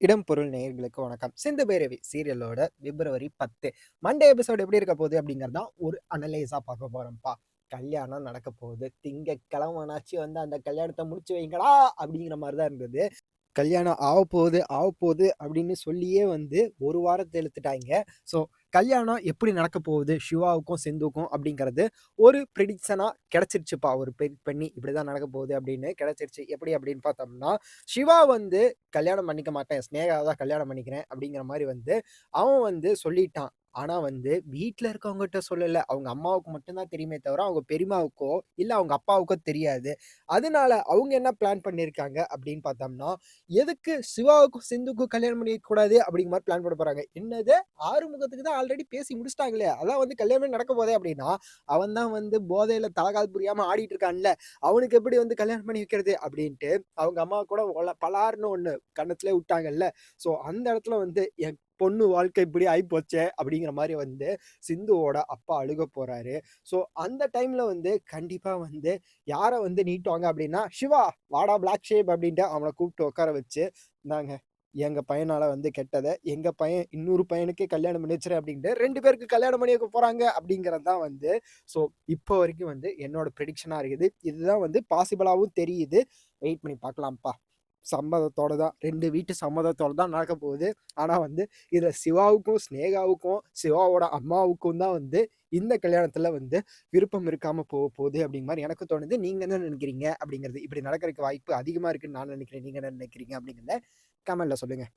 இடம் பொருள் நேயர்களுக்கு வணக்கம். சிந்து பைரவி சீரியலோட பிப்ரவரி பத்து. மண்டே எபிசோடு எப்படி இருக்க போகுது அப்படிங்கிறது தான் ஒரு அனலைஸா பார்க்க போறோம்ப்பா. கல்யாணம் நடக்க போகுது. திங்கக்கிழமனாச்சு வந்து அந்த கல்யாணத்தை முடிச்சு வைங்களா அப்படிங்கிற மாதிரி தான் இருந்தது. கல்யாணம் ஆக போகுது ஆக போகுது அப்படின்னு சொல்லியே வந்து ஒரு வாரத்தை இழுத்துட்டாங்க ஸோ கல்யாணம் எப்படி நடக்க போகுது? சிவாவுக்கும் சிந்துக்கும் அப்படிங்கிறது ஒரு ப்ரிடிக்ஷனாக கிடச்சிருச்சுப்பா. ஒரு பெட் பண்ணி இப்படி தான் நடக்க போகுது அப்படின்னு கிடச்சிருச்சு. எப்படி அப்படின்னு பார்த்தோம்னா சிவா வந்து கல்யாணம் பண்ணிக்க மாட்டேன். ஸ்னேகா தான் கல்யாணம் பண்ணிக்கிறேன் அப்படிங்கிற மாதிரி வந்து அவன் வந்து சொல்லிட்டான். ஆனால் வந்து வீட்டில் இருக்கவங்ககிட்ட சொல்லலை. அவங்க அம்மாவுக்கு மட்டும்தான் தெரியுமே தவிர அவங்க பெரியமாவுக்கோ இல்லை அவங்க அப்பாவுக்கோ தெரியாது. அதனால அவங்க என்ன பிளான் பண்ணியிருக்காங்க அப்படின்னு பார்த்தோம்னா எதுக்கு சிவாவுக்கும் சிந்துக்கும் கல்யாணம் பண்ணிக்கூடாது அப்படிங்கிற மாதிரி பிளான் பண்ண போகிறாங்க என்னது? ஆறுமுகத்துக்கு தான் ஆல்ரெடி பேசி முடிச்சிட்டாங்களே. அதான் வந்து கல்யாணமே நடக்க போதே அப்படின்னா அவன் தான் வந்து போதையில் தலகால் புரியாமல் ஆடிட்டு இருக்கான்ல. அவனுக்கு எப்படி வந்து கல்யாணம் பண்ணி வைக்கிறது அப்படின்ட்டு அவங்க அம்மா கூட ஒல- பலார்னு ஒன்று கண்ணத்துல விட்டாங்கல்ல. ஸோ அந்த இடத்துல வந்து என் பொண்ணு வாழ்க்கை இப்படி ஆயிப்போச்சே அப்படிங்கிற மாதிரி வந்து சிந்துவோட அப்பா அழுக போறாரு. ஸோ அந்த டைம்ல வந்து கண்டிப்பா வந்து யாரை வந்து நீட்டுவாங்க அப்படின்னா சிவா வாடா பிளாக் ஷேப் அப்படின்ட்டு அவனை கூப்பிட்டு உட்கார வச்சு நாங்க எங்க பையனால வந்து கெட்டதை எங்க பையன் இன்னொரு பையனுக்கே கல்யாணம் பண்ணி வச்சிரு அப்படின்ட்டு ரெண்டு பேருக்கு கல்யாணம் பண்ணி வைக்க போறாங்க அப்படிங்கிறது தான் வந்து ஸோ இப்போ வரைக்கும் வந்து என்னோட ப்ரெடிக்ஷனாக இருக்குது. இதுதான் வந்து பாசிபிளாகவும் தெரியுது. வெயிட் பண்ணி பார்க்கலாம்ப்பா. சம்மதத்தோட தான் ரெண்டு வீட்டு சம்மதத்தோட தான் நடக்க போகுது. ஆனால் வந்து இதில் சிவாவுக்கும் ஸ்னேகாவுக்கும் சிவாவோட அம்மாவுக்கும் தான் வந்து இந்த கல்யாணத்தில் வந்து விருப்பம் இருக்காமல் போக போகுது அப்படிங்கிற மாதிரி எனக்கு தோணுது. நீங்கள் என்ன நினைக்கிறீங்க அப்படிங்கிறது இப்படி நடக்கிறதுக்கு வாய்ப்பு அதிகமாக இருக்குன்னு நான் நினைக்கிறேன். நீங்கள் என்ன நினைக்கிறீங்க அப்படிங்கிறத கமெண்ட்டில் சொல்லுங்கள்